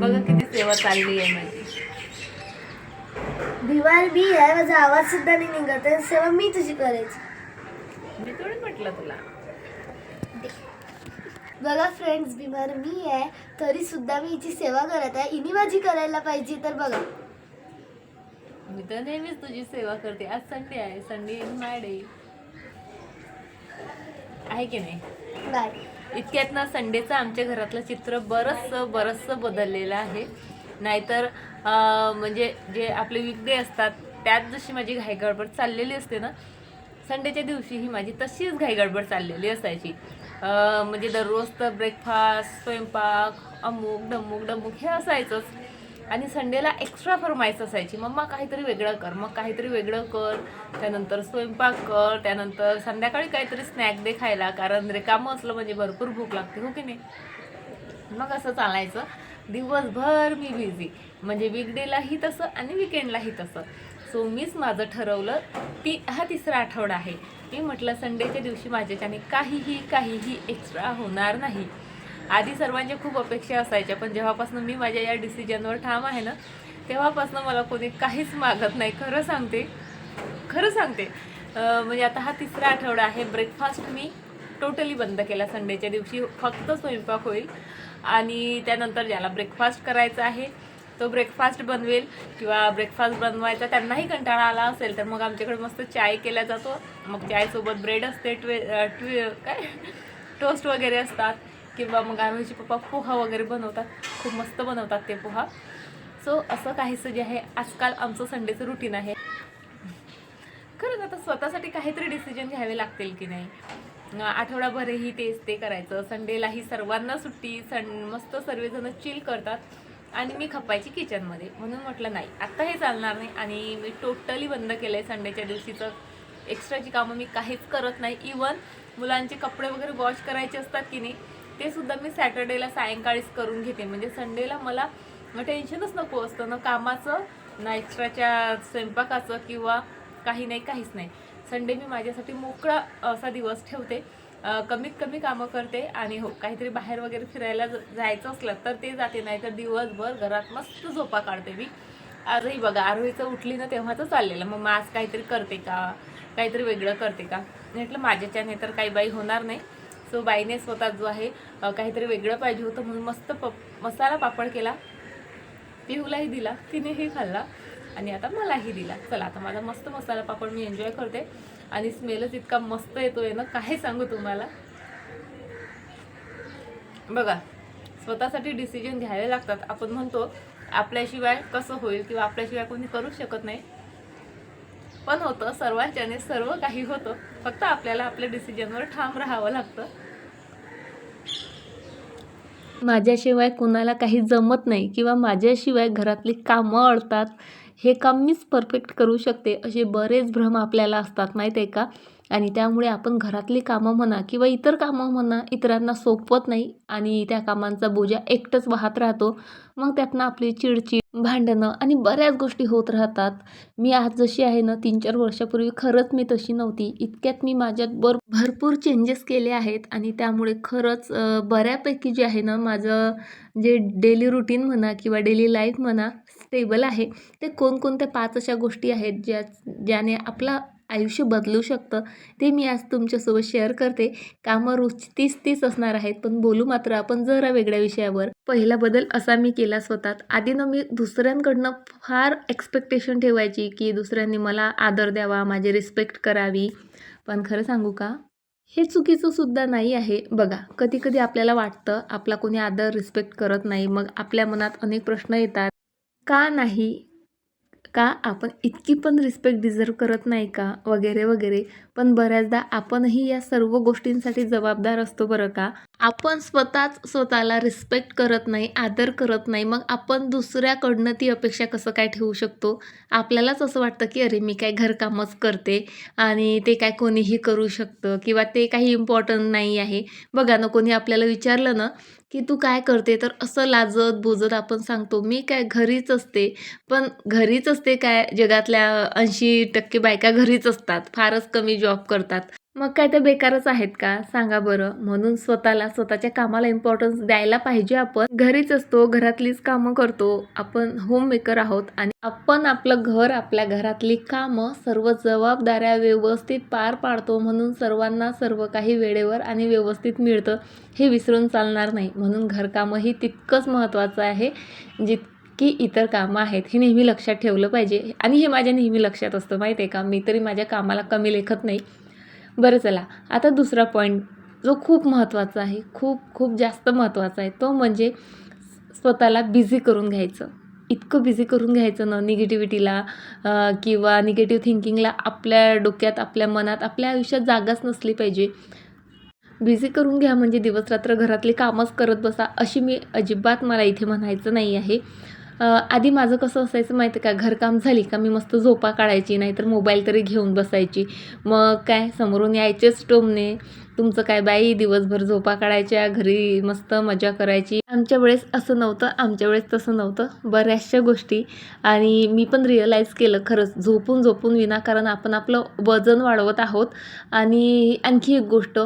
बघा किती सेवा चालली आहे माझी. भिवार बी आहे माझा आवाज सुद्धा नाही निघत आहे सेवा मी तुझी करायची. मी थोडी म्हटलं तुला. बघा फ्रेंड्स बिमार मी आहे तरी सुद्धा मी हिची सेवा करत आहे. इनी माझी करायला पाहिजे तर बघा. मी तर नेहमीच तुझी सेवा करते. आज संडे आहे. संडे इज माय डे आहे की नाही? बाय. इतक्यात ना संडेचं आमच्या घरातलं चित्र बरंचसं बरंचसं बदललेलं आहे. नाहीतर अं, म्हणजे जे आपले विकडे असतात त्यात जशी माझी घाई गडबड चाललेली असते ना संडेच्या दिवशी ही माझी तशीच घाई गडबड चाललेली असायची. म्हणजे दररोज तर ब्रेकफास्ट स्वयंपाक अमुक डमुक डमुक हे असायचंच. आणि संडेला एक्स्ट्रा फरमाईस असायची. मम्मा काहीतरी वेगळं कर मग काहीतरी वेगळं कर. त्यानंतर स्वयंपाक कर त्यानंतर संध्याकाळी काहीतरी स्नॅक दे खायला कारण रिकामं असलं म्हणजे भरपूर भूक लागते हो की नाही? मग असं चालायचं. दिवसभर मी बिझी म्हणजे वीकडेलाही तसं आणि विकेंडलाही तसं. सो मीच माझं ठरवलं ती हा तिसरा आठवडा आहे. मी म्हटलं संडेच्या दिवशी माझ्याच्याने काहीही काहीही एक्स्ट्रा होणार नाही. आधी सर्वांच्या खूप अपेक्षा असायच्या पण जेव्हापासून मी माझ्या या डिसिजनवर ठाम आहे ना तेव्हापासून मला कोणी काहीच मागत नाही. खरं सांगते खरं सांगते. म्हणजे आता हा तिसरा आठवडा आहे. ब्रेकफास्ट मी टोटली बंद केला संडेच्या दिवशी. फक्त स्वयंपाक होईल आणि त्यानंतर ज्याला ब्रेकफास्ट करायचा आहे तो ब्रेकफास्ट बनवेल किंवा ब्रेकफास्ट बनवायचा त्यांनाही कंटाळा आला असेल तर मग आमच्याकडे मस्त चाय केला जातो. मग चायसोबत ब्रेड असते ट्वे ट्वे काय? टोस्ट वगैरे असतात. किंवा मग आरोहीचे पप्पा पोहा वगैरे बनवतात खूप मस्त बनवतात ते पोहा. सो असं काहीसं जे आहे आजकाल आमचं संडेचं रुटीन आहे. खरंच आता स्वतःसाठी काहीतरी डिसिजन घ्यावे लागतील की नाही? आठवडाभरही तेच ते करायचं. संडेलाही सर्वांना सुट्टी सण मस्त सर्वजण चिल करतात. आणि मी खपायची किचनमध्ये म्हणून म्हटलं नाही. आत्ता हे चालणार नाही आणि मी टोटली बंद केलं आहे संडेच्या दिवशीचं. एक्स्ट्राची कामं मी काहीच करत नाही. इवन मुलांचे कपडे वगैरे वॉश करायचे असतात की नाही ते सुद्धा मी सॅटर्डेला सायंकाळीच करून घेते. म्हणजे संडेला मला टेन्शनच नको असतं. ना कामाचं ना एक्स्ट्राच्या स्वयंपाकाचं किंवा काही नाही काहीच नाही. संडे मी माझ्यासाठी मोकळा असा दिवस ठेवते. कमीत कमी कामं करते आणि हो काहीतरी बाहेर वगैरे फिरायला जायचं असलं तर ते जाते नाही तर दिवसभर घरात मस्त झोपा काढते मी. आजही बघा आरोहीचं उठली ना तेव्हाच चाललेलं. मग मास्क काहीतरी करते का? काहीतरी वेगळं करते का? म्हटलं माझ्याच्याने तर काही बाई होणार नाही. सो बाईने स्वतः जो आहे काहीतरी वेगळं पाहिजे होतं म्हणून मस्त प मसाला पापड केला. पिहूलाही दिला. तिनेही खाल्ला आणि आता मलाही दिला. चला आता माझा मस्त मसाला पापड मी एन्जॉय करते. आणि स्मेलच इतका मस्त येतोय ना काय सांगू तुम्हाला? बघा स्वतःसाठी डिसिजन घ्यावे लागतात. आपण म्हणतो आपल्याशिवाय कसं होईल किंवा आपल्याशिवाय कोणी करू शकत नाही. पण होतं सर्वांच्याने सर्व काही होतं. फक्त आपल्याला आपल्या डिसिजनवर ठाम राहावं लागतं. माझ्याशिवाय कोणाला काही जमत नाही किंवा माझ्याशिवाय घरातली कामं अडतात. हे काम मीच परफेक्ट करू शकते असे बरेच भ्रम आपल्याला असतात माहीत आहे का? आणि त्यामुळे आपण घरातली कामं म्हणा किंवा इतर कामं म्हणा इतरांना सोपवत नाही आणि त्या कामांचा बोजा एकटंच वाहत राहतो. मग त्यातनं आपली चिडचिड भांडणं आणि बऱ्याच गोष्टी होत राहतात. मी आज जशी आहे ना तीन चार वर्षापूर्वी खरंच मी तशी नव्हती. इतक्यात मी माझ्यात बर भरपूर चेंजेस केले आहेत आणि त्यामुळे खरंच बऱ्यापैकी जे आहे ना माझं जे डेली रुटीन म्हणा किंवा डेली लाईफ म्हणा स्टेबल आहे. ते कोणकोणत्या पाच अशा गोष्टी आहेत ज्या ज्याने आपलं आयुष्य बदलू शकतं ते मी आज तुमच्यासोबत शेअर करते. कामं रोज तीच तीच असणार आहेत पण बोलू मात्र आपण जरा वेगळ्या विषयावर. पहिला बदल असा मी केला स्वतःत. आधी ना मी दुसऱ्यांकडनं फार एक्सपेक्टेशन ठेवायची की दुसऱ्यांनी मला आदर द्यावा माझी रिस्पेक्ट करावी. पण खरं सांगू का? हे चुकीचं सुद्धा नाही आहे. बघा कधी कधी आपल्याला वाटतं आपला कोणी आदर रिस्पेक्ट करत नाही. मग आपल्या मनात अनेक प्रश्न येतात. का नाही? का आपण इतकी पण रिस्पेक्ट डिझर्व करत नाही का? वगैरे वगैरे. पण बऱ्याचदा आपणही या सर्व गोष्टींसाठी जबाबदार असतो बरं का? आपण स्वतःच स्वतःला रिस्पेक्ट करत नाही आदर करत नाही. मग आपण दुसऱ्याकडनं ती अपेक्षा कसं काय ठेवू शकतो? आपल्यालाच असं वाटतं की अरे मी काय घरकामच करते आणि ते काय कोणीही करू शकतं किंवा ते काही इम्पॉर्टंट नाही आहे. बघा ना कोणी आपल्याला विचारलं ना की तू काय करते? तर असं लाजत बोजत आपण सांगतो मी काय घरीच असते. पण घरीच असते काय? जगातल्या ऐंशी टक्के बायका घरीच असतात. फारच कमी जॉब करतात. मग काय ते बेकारच आहेत का? सांगा बरं. म्हणून स्वतःला स्वतःच्या कामाला इम्पॉर्टन्स द्यायला पाहिजे आपण. घरीच असतो घरातलीच कामं करतो. आपण होम मेकर आहोत आणि आपण आपलं घर आपल्या घरातली कामं सर्व जबाबदाऱ्या व्यवस्थित पार पाडतो म्हणून सर्वांना सर्व काही वेळेवर आणि व्यवस्थित मिळतं. हे विसरून चालणार नाही. म्हणून घरकामंही तितकंच महत्त्वाचं आहे. जित की इतर कामं आहेत हे नेहमी लक्षात ठेवलं पाहिजे. आणि हे माझ्या नेहमी लक्षात असतं. माहिती आहे का? मी तरी माझ्या कामाला कमी लेखत नाही. बरं चला आता दुसरा पॉईंट जो खूप महत्त्वाचा आहे खूप खूप जास्त महत्त्वाचा आहे तो म्हणजे स्वतःला बिझी करून घ्यायचं. इतकं बिझी करून घ्यायचं ना निगेटिव्हिटीला किंवा निगेटिव्ह थिंकिंगला आपल्या डोक्यात आपल्या मनात आपल्या आयुष्यात जागाच नसली पाहिजे. बिझी करून घ्या म्हणजे दिवसरात्र घरातली कामच करत बसा अशी मी अजिबात मला इथे म्हणायचं नाही आहे. आधी माझं कसं असायचं माहिती आहे का? घरकाम झाली का? मी मस्त झोपा काढायची नाहीतर मोबाईल तरी घेऊन बसायची. मग काय? समोरून यायचेच टोमणे तुमचं काय बाई? दिवसभर झोपा काढायच्या घरी मस्त मजा करायची. आमच्या वेळेस असं नव्हतं. आमच्या वेळेस तसं नव्हतं. बऱ्याचशा गोष्टी. आणि मी पण रिअलाईज केलं खरंच. झोपून झोपून विनाकारण आपण आपलं वजन वाढवत आहोत. आणि आणखी एक गोष्ट.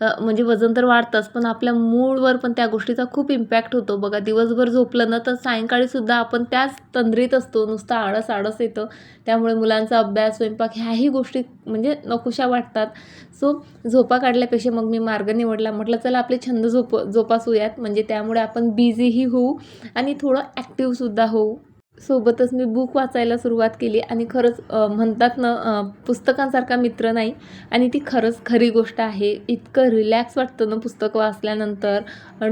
म्हणजे वजन तर वाढतंच पण आपल्या मूळवर पण त्या गोष्टीचा खूप इम्पॅक्ट होतो. बघा दिवसभर झोपलं ना तर सायंकाळीसुद्धा आपण त्याच तंद्रीत असतो. नुसतं आळस आळस येतं. त्यामुळे मुलांचा अभ्यास स्वयंपाक ह्याही गोष्टी म्हणजे नकोशा वाटतात. सो झोपा काढल्यापेक्षा मग मी मार्ग निवडला. म्हटलं चला आपले छंद झोप जोपासूयात. म्हणजे त्यामुळे आपण बिझीही होऊ आणि थोडं ॲक्टिव्हसुद्धा होऊ. सोबतच मी बुक वाचायला सुरुवात केली आणि खरंच म्हणतात ना पुस्तकांसारखा मित्र नाही. आणि ती खरंच खरी गोष्ट आहे. इतकं रिलॅक्स वाटतं ना पुस्तकं वाचल्यानंतर.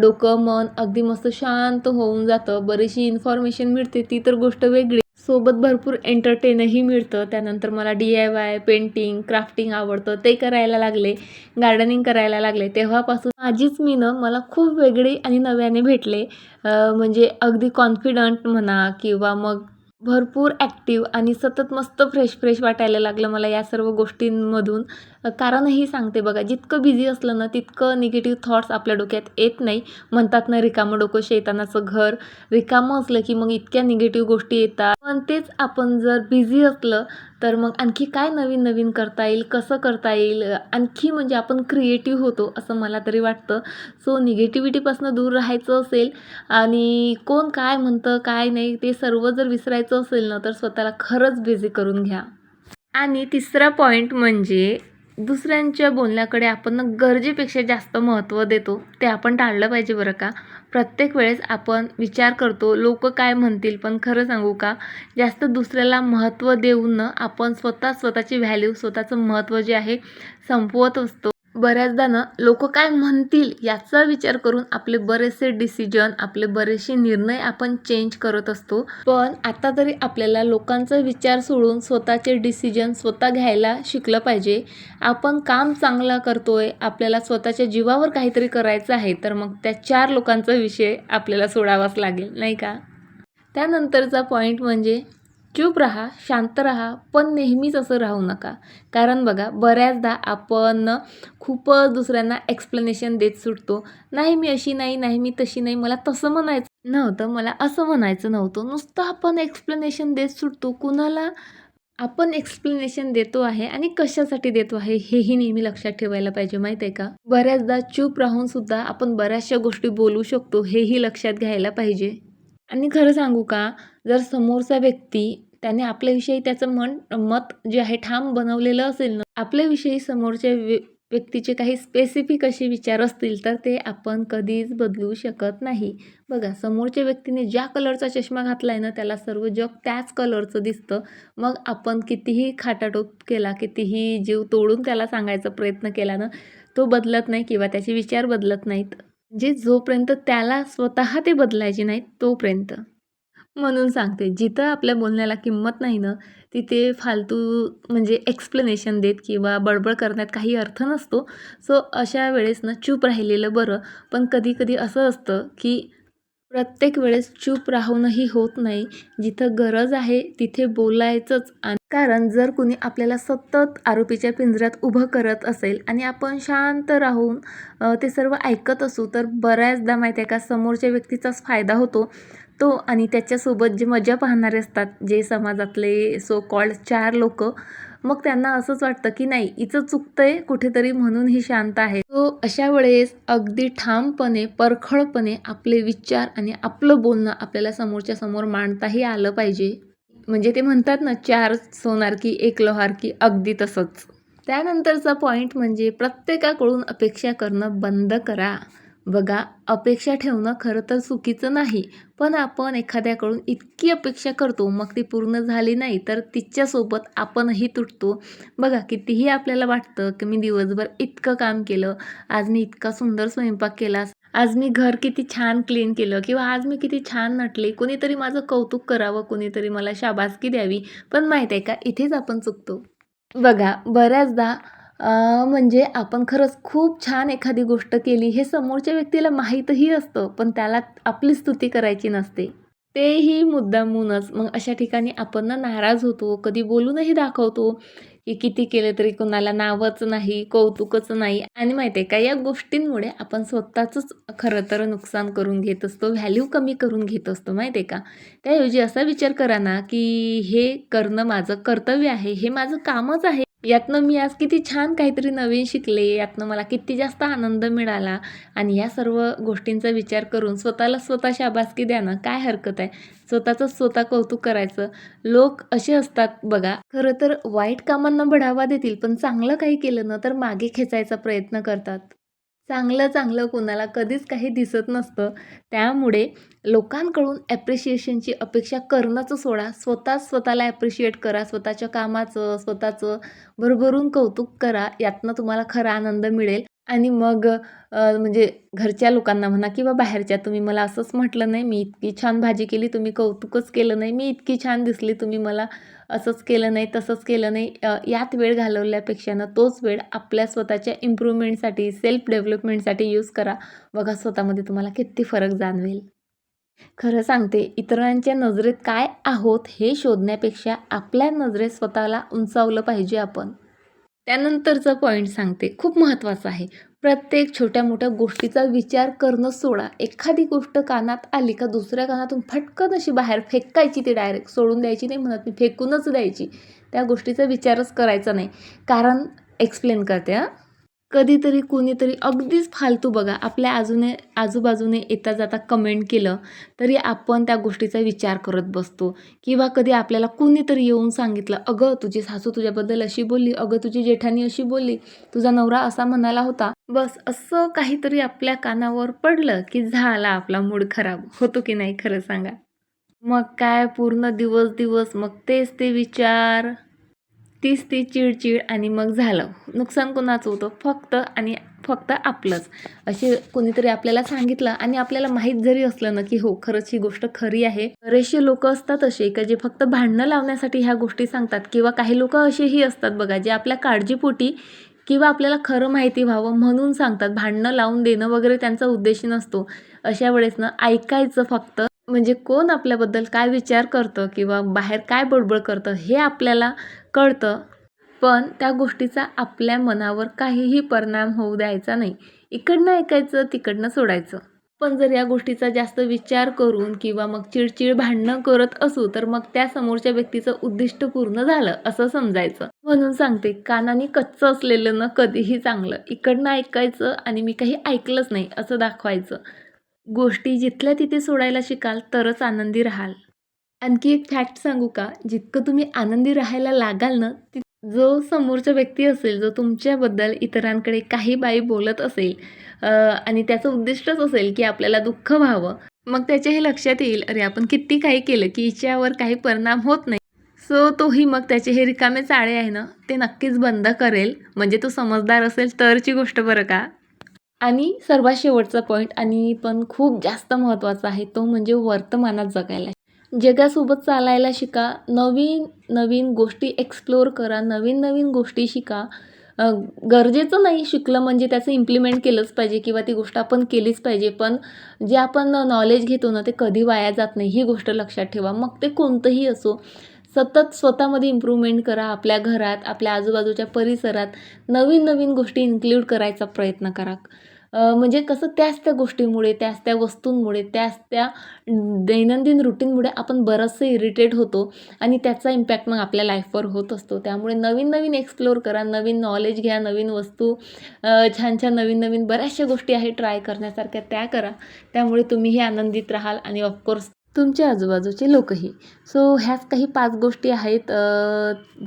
डोकं मन अगदी मस्त शांत होऊन जातं. बरीचशी इन्फॉर्मेशन मिळते. ती तर गोष्ट वेगळी. सोबत भरपूर एंटरटेनही मिळतं. त्यानंतर मला D I Y painting crafting आवडतं. ते करायला लागले गार्डनिंग करायला लागले. तेव्हापासून माझीच मी ना मला खूप वेगळी आणि नव्याने भेटले. म्हणजे अगदी कॉन्फिडंट म्हणा किंवा मग भरपूर ॲक्टिव्ह आणि सतत मस्त फ्रेश फ्रेश वाटायला लागलं मला या सर्व गोष्टींमधून. कारणही सांगते बघा जितकं बिझी असलं ना तितकं निगेटिव्ह थॉट्स आपल्या डोक्यात येत नाही. म्हणतात ना रिकामं डोकं शैतानाचं घर. रिकामं असलं की मग इतक्या निगेटिव्ह गोष्टी येतात. पण तेच आपण जर बिझी असलं तर मग आणखी काय नवीन नवीन करता येईल कसं करता येईल? आणखी म्हणजे आपण क्रिएटिव्ह होतो असं मला तरी वाटतं. सो निगेटिव्हिटीपासून दूर राहायचं असेल आणि कोण काय म्हणतं काय नाही ते सर्व जर विसरायचं असेल ना तर स्वतःला खरंच बिझी करून घ्या. आणि तिसरा पॉईंट म्हणजे दुसऱ्यांच्या बोलण्याकडे आपण गरजेपेक्षा जास्त महत्त्व देतो ते आपण टाळलं पाहिजे बरं का? प्रत्येक वेळेस आपण विचार करतो लोक काय म्हणतील पण खरं सांगू का? जास्त दुसऱ्याला महत्त्व देऊन आपण स्वतः स्वतःची व्हॅल्यू स्वतःचं महत्त्व जे आहे संपवत असतो. बऱ्याचदा ना लोक काय म्हणतील याचा विचार करून आपले बरेचसे डिसिजन आपले बरेचसे निर्णय आपण चेंज करत असतो. पण आता तरी आपल्याला लोकांचा विचार सोडून स्वतःचे डिसिजन स्वतः घ्यायला शिकलं पाहिजे. आपण काम चांगलं करतोय आपल्याला स्वतःच्या जीवावर काहीतरी करायचं आहे तर मग त्या चार लोकांचा विषय आपल्याला सोडावाच लागेल नाही का? त्यानंतरचा पॉईंट म्हणजे चूप राहा शांत राहा पण नेहमीच असं राहू नका. कारण बघा बऱ्याचदा आपण खूपच दुसऱ्यांना एक्सप्लेनेशन देत सुटतो. नाही मी अशी नाही नाही मी तशी नाही मला तसं म्हणायचं नव्हतं मला असं म्हणायचं नव्हतं. नुसतं आपण एक्सप्लेनेशन देत सुटतो. कुणाला आपण एक्सप्लेनेशन देतो आहे आणि कशासाठी देतो आहे हेही नेहमी लक्षात ठेवायला पाहिजे माहीत आहे का? बऱ्याचदा चूप राहून सुद्धा आपण बऱ्याचशा गोष्टी बोलू शकतो हेही लक्षात घ्यायला पाहिजे. आणि खरं सांगू का? जर समोरचा व्यक्ती त्याने आपल्याविषयी त्याचं मन मत जे आहे ठाम बनवलेलं असेल ना आपल्याविषयी समोरच्या व्य व्यक्तीचे काही स्पेसिफिक असे विचार असतील तर ते आपण कधीच बदलू शकत नाही. बघा समोरच्या व्यक्तीने ज्या कलरचा चष्मा घातला आहे ना त्याला सर्व जग त्याच कलरचं दिसतं. मग आपण कितीही खाटाटोप केला कितीही जीव तोडून त्याला सांगायचा प्रयत्न केला ना तो बदलत नाही किंवा त्याचे विचार बदलत नाहीत. जे जोपर्यंत त्याला स्वतः ते बदलायचे नाहीत तोपर्यंत. म्हणून सांगते. जिथं आपल्या बोलण्याला किंमत नाही ना तिथे फालतू म्हणजे एक्सप्लेनेशन देत किंवा बडबड करण्यात काही अर्थ नसतो. सो अशा वेळेस ना चूप राहिलेलं बरं. पण कधी कधी असं असतं की प्रत्येक वेळेस चूप राहूनही होत नाही. जिथं गरज आहे तिथे बोलायचंच. आणि कारण जर कुणी आपल्याला सतत आरोपीच्या पिंजऱ्यात उभं करत असेल आणि आपण शांत राहून ते सर्व ऐकत असू तर बऱ्याचदा माहिती आहे का समोरच्या व्यक्तीचाच फायदा होतो. तो आणि त्याच्यासोबत जे मजा पाहणारे असतात जे समाजातले सो कॉल्ड चार लोक मग त्यांना असंच वाटतं की नाही हिचं चुकतंय कुठेतरी म्हणून ही शांत आहे. तो अशा वेळेस अगदी ठामपणे परखडपणे आपले विचार आणि आपलं बोलणं आपल्याला समोरच्या समोर मांडताही आलं पाहिजे. म्हणजे ते म्हणतात ना चार सोनार की एक लोहार की अगदी तसंच. त्यानंतरचा पॉईंट म्हणजे प्रत्येकाकडून अपेक्षा करणं बंद करा. बघा अपेक्षा ठेवणं खरं तर चुकीचं नाही पण आपण एखाद्याकडून इतकी अपेक्षा करतो मग ती पूर्ण झाली नाही तर तिच्यासोबत आपणही तुटतो. बघा कितीही आपल्याला वाटतं की मी दिवसभर इतकं काम केलं आज मी इतका सुंदर स्वयंपाक केला आज मी घर किती छान क्लीन केलं किंवा आज मी किती छान नटले कोणीतरी माझं कौतुक करावं कोणीतरी मला शाबासकी द्यावी पण माहीत आहे का इथेच आपण चुकतो. बघा बऱ्याचदा म्हणजे आपण खरंच खूप छान एखादी गोष्ट केली हे समोरच्या व्यक्तीला माहीतही असतं पण त्याला आपली स्तुती करायची नसते. तेही मुद्दामूनच. मग अशा ठिकाणी आपण ना नाराज होतो कधी बोलूनही दाखवतो की किती केलं तरी कोणाला नावच नाही कौतुकच नाही. आणि माहिती आहे का या गोष्टींमुळे आपण स्वतःचंच खरं तर नुकसान करून घेत असतो व्हॅल्यू कमी करून घेत असतो माहिती आहे का? त्याऐवजी असा विचार करा ना की हे करणं माझं कर्तव्य आहे हे माझं कामच आहे. यातनं मी आज किती छान काहीतरी नवीन शिकले यातनं मला किती जास्त आनंद मिळाला आणि या सर्व गोष्टींचा विचार करून स्वतःला स्वतः शाबासकी द्या ना काय हरकत आहे? स्वतःचं स्वतः कौतुक करायचं. लोक असे असतात बघा खरं तर वाईट कामांना बढावा देतील पण चांगलं काही केलं ना तर मागे खेचायचा प्रयत्न करतात. चांगलं चांगलं कोणाला कधीच काही दिसत नसतं. त्यामुळे लोकांकडून ॲप्रिशिएशनची अपेक्षा करणंच सोडा. स्वतः स्वतःला ॲप्रिशिएट करा. स्वतःच्या कामाचं स्वतःचं भरभरून कौतुक करा. यातनं तुम्हाला खरा आनंद मिळेल. आणि मग म्हणजे घरच्या लोकांना म्हणा किंवा बाहेरच्या तुम्ही मला असंच म्हटलं नाही मी इतकी छान भाजी केली तुम्ही कौतुकच केलं नाही मी इतकी छान दिसली तुम्ही मला असंच केलं नाही तसंच केलं नाही यात वेळ घालवल्यापेक्षा ना तोच वेळ आपल्या स्वतःच्या इम्प्रूव्हमेंटसाठी सेल्फ डेव्हलपमेंटसाठी यूज करा. बघा स्वतःमध्ये तुम्हाला किती फरक जाणवेल. खरं सांगते इतरांच्या नजरेत काय आहोत हे शोधण्यापेक्षा आपल्या नजरेत स्वतःला उंचावलं पाहिजे आपण. त्यानंतरचा पॉईंट सांगते. खूप महत्त्वाचं आहे. प्रत्येक छोट्या मोठ्या गोष्टीचा विचार करणं सोडा. एखादी गोष्ट कानात आली का दुसऱ्या कानातून फटकन अशी बाहेर फेकायची ती डायरेक्ट सोडून द्यायची नाही म्हणत मी फेकूनच द्यायची. त्या गोष्टीचा विचारच करायचा नाही. कारण एक्सप्लेन करते हां. कधीतरी कुणीतरी अगदीच फालतू बघा आपल्या आजूने आजूबाजूने येता जाता कमेंट केलं तरी आपण त्या गोष्टीचा विचार करत बसतो. किंवा कधी आपल्याला कुणीतरी येऊन सांगितलं अगं तुझी सासू तुझ्याबद्दल अशी बोलली अगं तुझी जेठानी अशी बोलली तुझा नवरा असा म्हणाला होता. बस असं काहीतरी आपल्या कानावर पडलं की झाला आपला मूड खराब. होतो की नाही खरं सांगा? मग काय पूर्ण दिवस दिवस मग तेच ते विचार. तीच ती चिडचिड आणि मग झालं. नुकसान कोणाचं होतं? फक्त आणि फक्त आपलंच. असे कोणीतरी आपल्याला सांगितलं आणि आपल्याला माहीत जरी असलं ना की हो खरंच ही गोष्ट खरी आहे. बरेचसे लोक असतात असे का जे फक्त भांडणं लावण्यासाठी ह्या गोष्टी सांगतात किंवा काही लोक असेही असतात बघा जे आपल्या काळजीपोटी किंवा आपल्याला खरं माहिती व्हावं म्हणून सांगतात. भांडणं लावून देणं वगैरे त्यांचा उद्देश नसतो. अशा वेळेस ना ऐकायचं फक्त. म्हणजे कोण आपल्याबद्दल काय विचार करतं किंवा बाहेर काय बडबड करतं हे आपल्याला कळतं. पण त्या गोष्टीचा आपल्या मनावर काहीही परिणाम होऊ द्यायचा नाही. इकडनं ऐकायचं तिकडनं सोडायचं. पण जर या गोष्टीचा जास्त विचार करून किंवा मग चिडचिड भांडणं करत असू तर मग त्या समोरच्या व्यक्तीचं उद्दिष्ट पूर्ण झालं असं समजायचं. म्हणून सांगते कानाने कच्चं असलेलं ना कधीही चांगलं. इकडनं ऐकायचं आणि मी काही ऐकलंच नाही असं दाखवायचं. गोष्टी जिथल्या तिथे सोडायला शिकाल तरच आनंदी राहाल. आणखी एक फॅक्ट सांगू का? जितकं तुम्ही आनंदी राहायला लागाल ना ती जो समोरचा व्यक्ती असेल जो तुमच्याबद्दल इतरांकडे काही बाई बोलत असेल आणि त्याचं उद्दिष्टच असेल की आपल्याला दुःख व्हावं मग त्याच्या हे लक्षात येईल अरे आपण किती काही केलं की हिच्यावर काही परिणाम होत नाही. सो तोही मग त्याचे हे रिकामे चाळे आहे ना ते नक्कीच बंद करेल. म्हणजे तो समजदार असेल तरची गोष्ट बरं का? आणि सर्वात शेवटचा पॉईंट आणि पण खूप जास्त महत्त्वाचा आहे तो म्हणजे वर्तमानात जगायला. जगासोबत चालायला शिका. नवीन नवीन गोष्टी एक्सप्लोअर करा. नवीन नवीन गोष्टी शिका. गरजेचं नाही शिकलं म्हणजे त्याचं इम्प्लिमेंट केलंच पाहिजे किंवा ती गोष्ट आपण केलीच पाहिजे. पण जे आपण नॉलेज घेतो ना ते कधी वाया जात नाही. ही गोष्ट लक्षात ठेवा. मग ते कोणतंही असो. सतत स्वतःमध्ये इम्प्रूव्हमेंट करा आपल्या घरात आपल्या आजूबाजूच्या परिसरात. नवीन नवीन गोष्टी इन्क्ल्यूड करायचा प्रयत्न करा. म्हणजे कसं त्याच त्या गोष्टीमुळे त्याच त्या वस्तूंमुळे त्याच त्या दैनंदिन रुटीनमुळे आपण बरंचसं इरिटेट होतो आणि त्याचा इम्पॅक्ट मग आपल्या लाईफवर होत असतो. त्यामुळे नवीन नवीन एक्सप्लोअर करा नवीन नॉलेज घ्या नवीन वस्तू छान छान नवीन नवीन बऱ्याचशा गोष्टी आहेत ट्राय करण्यासारख्या त्या करा. त्यामुळे तुम्हीही आनंदित राहाल आणि ऑफकोर्स तुमच्या आजूबाजूचे लोकही. सो ह्याच काही पाच गोष्टी आहेत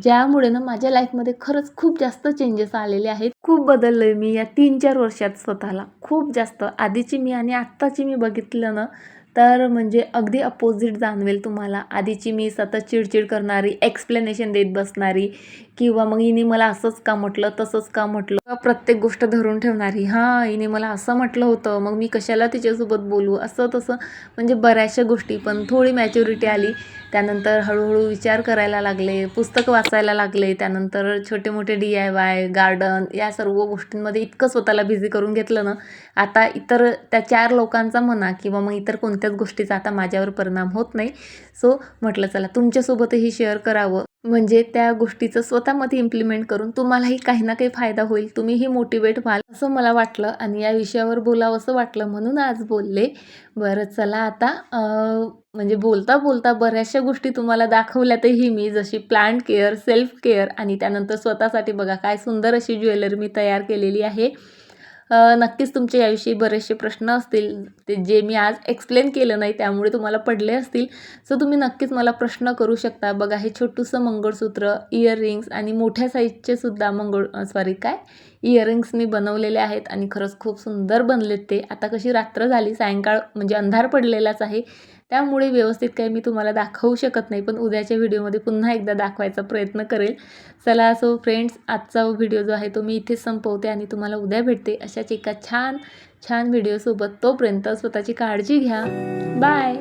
ज्यामुळे ना माझ्या लाईफमध्ये खरंच खूप जास्त चेंजेस आलेले आहेत. खूप बदललं आहे मी या तीन चार वर्षात स्वतःला. खूप जास्त. आधीची मी आणि आत्ताची मी बघितलं ना तर म्हणजे अगदी अपोजिट जाणवेल तुम्हाला. आधीची मी सतत चिडचिड करणारी एक्सप्लेनेशन देत बसणारी किंवा मग हिने मला असंच का म्हटलं तसंच का म्हटलं प्रत्येक गोष्ट धरून ठेवणारी. हां हिने मला असं म्हटलं होतं मग मी कशाला तिच्यासोबत बोलू? असं तसं म्हणजे बऱ्याचशा गोष्टी. पण थोडी मॅच्युरिटी आली. त्यानंतर हळूहळू विचार करायला लागले पुस्तक वाचायला लागले. त्यानंतर छोटे मोठे डी आय वाय गार्डन या सर्व गोष्टींमध्ये इतकं स्वतःला बिझी करून घेतलं ना. आता इतर त्या चार लोकांचा म्हणा किंवा मग इतर कोणत्याच गोष्टीचा आता माझ्यावर परिणाम होत नाही. सो म्हटलं चला तुमच्यासोबतही शेअर करावं. म्हणजे त्या गोष्टीचं स्वतःमध्ये इम्प्लिमेंट करून तुम्हालाही काही ना काही फायदा होईल. तुम्हीही मोटिवेट व्हाल असं मला वाटलं आणि या विषयावर बोलावं असं वाटलं म्हणून आज बोलले. बरं चला आता म्हणजे बोलता बोलता बऱ्याचशा गोष्टी तुम्हाला दाखवल्यातही मी जशी प्लांट केअर सेल्फ केअर आणि त्यानंतर स्वतःसाठी बघा काय सुंदर अशी ज्वेलरी मी तयार केलेली आहे. नक्कीच तुमचे याविषयी बरेचसे प्रश्न असतील. ते जे मी आज एक्सप्लेन केलं नाही त्यामुळे तुम्हाला पडले असतील. सो तुम्ही नक्कीच मला प्रश्न करू शकता. बघा हे छोटूसं मंगळसूत्र इयररिंग्स आणि मोठ्या साईजचे सुद्धा मंगळ सॉरी काय? इयरिंग्स मी बनवलेले आहेत आणि खरंच खूप सुंदर बनलेत ते. आता कशी रात्र झाली सायंकाळ म्हणजे अंधार पडलेलाच आहे. त्यामुळे व्यवस्थित काही मी तुम्हाला दाखवू शकत नाही पण उद्याच्या व्हिडिओमध्ये पुन्हा एकदा दाखवायचा प्रयत्न करेल. चला असो फ्रेंड्स आजचा व्हिडिओ जो आहे तो मी इथेच संपवते आणि तुम्हाला उद्या भेटते. अशाच एका छान छान व्हिडिओसोबत. तोपर्यंत स्वतःची काळजी घ्या. बाय